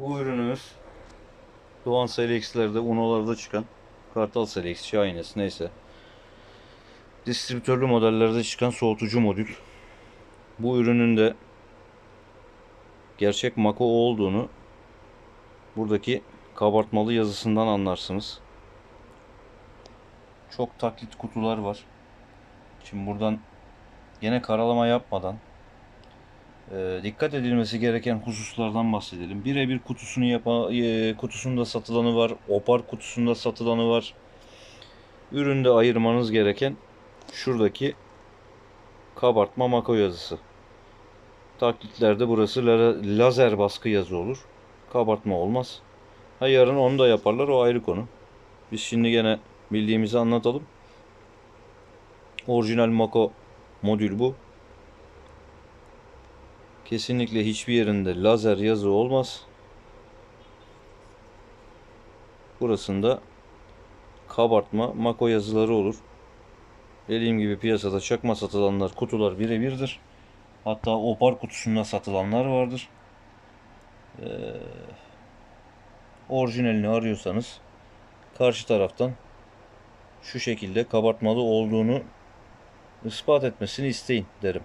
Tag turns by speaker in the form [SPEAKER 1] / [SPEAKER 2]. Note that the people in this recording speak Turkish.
[SPEAKER 1] Bu ürünümüz Doğan Selex'lerde, Uno'larda çıkan Kartal Selex, Şahines neyse. Distribütörlü modellerde çıkan soğutucu modül. Bu ürünün de gerçek Mako olduğunu buradaki kabartmalı yazısından anlarsınız. Çok taklit kutular var. Şimdi buradan yine karalama yapmadan e, dikkat edilmesi gereken hususlardan bahsedelim. Birebir kutusunu yapa, e, kutusunda satılanı var, opar kutusunda satılanı var. Üründe ayırmanız gereken şuradaki kabartma mako yazısı. Taklitlerde burası la- lazer baskı yazı olur. Kabartma olmaz. Ha yarın onu da yaparlar o ayrı konu. Biz şimdi gene bildiğimizi anlatalım. Orijinal Mako modül bu. Kesinlikle hiçbir yerinde lazer yazı olmaz. Burasında kabartma Mako yazıları olur. Dediğim gibi piyasada çakma satılanlar kutular birebirdir. Hatta opar kutusunda satılanlar vardır. Ee, orijinalini arıyorsanız karşı taraftan şu şekilde kabartmalı olduğunu ispat etmesini isteyin derim.